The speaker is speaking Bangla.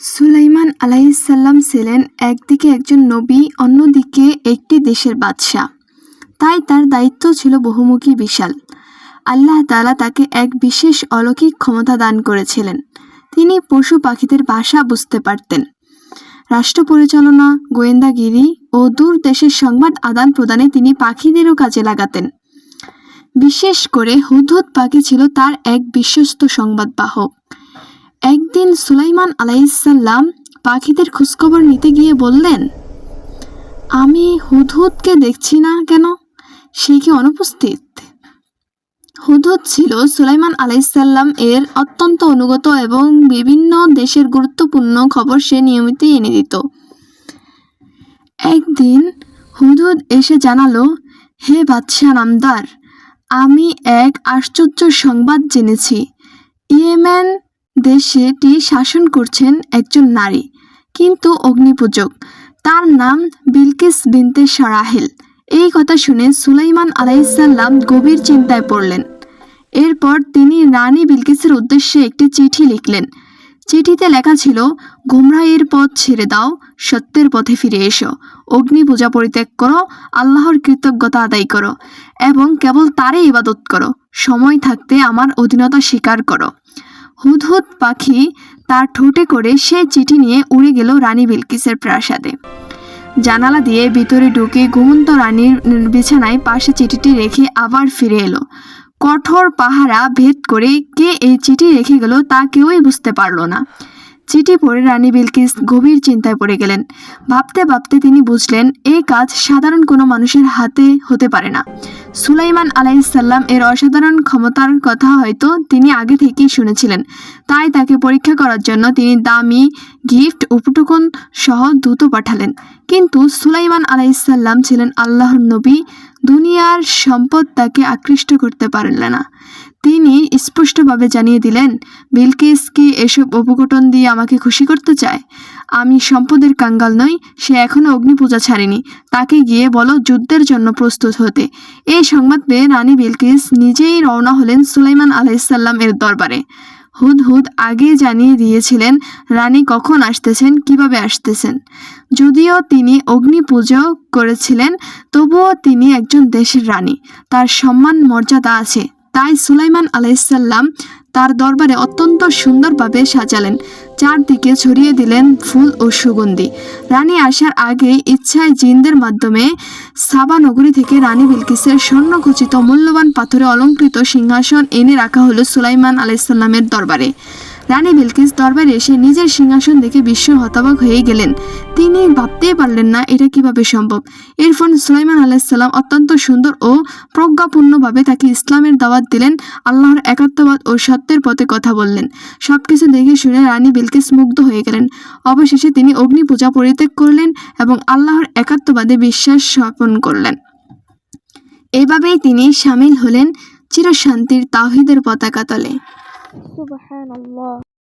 সুলাইমান আলাইসাল্লাম ছিলেন একদিকে একজন নবী, অন্যদিকে একটি দেশের বাদশাহ। তাই তার দায়িত্ব ছিল বহুমুখী বিশাল। আল্লাহ তাআলা তাকে এক বিশেষ অলৌকিক ক্ষমতা দান করেছিলেন। তিনি পশু পাখিদের ভাষা বুঝতে পারতেন। রাষ্ট্র পরিচালনা, গোয়েন্দাগিরি ও দূর দেশের সংবাদ আদান প্রদানে তিনি পাখিদেরও কাজে লাগাতেন। বিশেষ করে হুদহুদ পাখি ছিল তার এক বিশ্বস্ত সংবাদবাহক। একদিন সুলাইমান আলাইসাল্লাম পাখিদের খোঁজখবর নিতে গিয়ে বললেন, আমি হুদহুদকে দেখছি না কেন? সে কি অনুপস্থিত? হুদহুদ ছিল সুলাইমান আলাইসাল্লাম এর অত্যন্ত অনুগত এবং বিভিন্ন দেশের গুরুত্বপূর্ণ খবর সে নিয়মিতই এনে দিত। একদিন হুদহুদ এসে জানালো, হে বাদশাহ নামদার, আমি এক আশ্চর্য সংবাদ জেনেছি। ইয়েমেন দেশেটি শাসন করছেন একজন নারী, কিন্তু অগ্নিপূজক। তার নাম বিলকিস বিনতে সারাহেল। এই কথা শুনে সুলাইমান আলাইসাল্লাম গভীর চিন্তায় পড়লেন। এরপর তিনি রানী বিলকিসের উদ্দেশ্যে একটি চিঠি লিখলেন। চিঠিতে লেখা ছিল, গুমরাহির পথ ছেড়ে দাও, সত্যের পথে ফিরে এসো। অগ্নি পূজা পরিত্যাগ করো, আল্লাহর কৃতজ্ঞতা আদায় করো, এবং কেবল তারই ইবাদত করো। সময় থাকতে আমার অধীনতা স্বীকার করো। হুদহুদ পাখি তার ঠোঁটে করে সেই চিঠি নিয়ে উড়ে গেল রানী বিলকিসের প্রাসাদে। জানালা দিয়ে ভিতরে ঢুকে ঘুমন্ত রানীর বিছানায় পাশে চিঠিটি রেখে আবার ফিরে এলো। কঠোর পাহারা ভেদ করে কে এই চিঠি রেখে গেল তা কেউই বুঝতে পারল না। চিঠি পড়ে রানী বিলকিস গভীর চিন্তায় পড়ে গেলেন। ভাবতে ভাবতে তিনি বুঝলেন, এই কাজ সাধারণ কোনো মানুষের হাতে হতে পারে না। সুলাইমান আলাইসাল্লাম এর অসাধারণ ক্ষমতার কথা হয়তো তিনি আগে থেকেই শুনেছিলেন। তাই তাকে পরীক্ষা করার জন্য তিনি দামি গিফট, উপটুকন সহ দ্রুত পাঠালেন। কিন্তু সুলাইমান আলাইসাল্লাম ছিলেন আল্লাহর নবী। দুনিয়ার সম্পদ তাকে আকৃষ্ট করতে পারল না। তিনি স্পষ্টভাবে জানিয়ে দিলেন, বিলকিস কি এসব উপকটন দিয়ে আমাকে খুশি করতে চায়? আমি সম্পদের কাঙ্গাল নই, সে এখনও অগ্নিপূজা ছাড়েনি। তাকে গিয়ে বলো যুদ্ধের জন্য প্রস্তুত হতে। এই সংবাদ পেয়ে রানী বিলকিস নিজেই রওনা হলেন সুলাইমান আলাইসাল্লাম এর দরবারে। হুদ হুদ আগেই জানিয়ে দিয়েছিলেন, রানী কখন আসতেছেন, কীভাবে আসতেছেন। যদিও তিনি অগ্নি পুজো করেছিলেন, তবুও তিনি একজন দেশের রানী। তার সম্মান, মর্যাদা আছে। তাই সুলাইমান আলাইসাল্লাম তার দরবারে অত্যন্ত সুন্দরভাবে সাজালেন। চারদিকে ছড়িয়ে দিলেন ফুল ও সুগন্ধি। রানী আসার আগে ইচ্ছায় জিনদের মাধ্যমে সাবা নগরী থেকে রানী বিলকিসের স্বর্ণখচিত মূল্যবান পাথরে অলঙ্কৃত সিংহাসন এনে রাখা হলো সুলাইমান আলাইসাল্লামের দরবারে। রানী বিলকিস দরবারে এসে নিজের সিংহাসন দেখে বিশ্ব হতবাক হয়ে গেলেন। তিনি ভাবতেই পারলেন না এটা কীভাবে সম্ভব। এরপর সুলাইমান আলাইসাল্লাম অত্যন্ত সুন্দর ও প্রজ্ঞাপূর্ণভাবে তাকে ইসলামের দাওয়াত দিলেন, আল্লাহর একাত্মবাদ ও সত্যের পথে কথা বললেন। সবকিছু দেখে শুনে রানী বিলকিস মুগ্ধ হয়ে গেলেন। অবশেষে তিনি অগ্নি পূজা পরিত্যাগ করলেন এবং আল্লাহর একাত্মবাদে বিশ্বাস স্থাপন করলেন। এভাবেই তিনি সামিল হলেন চিরশান্তির তাহিদের পতাকা তলে। Subhanallah.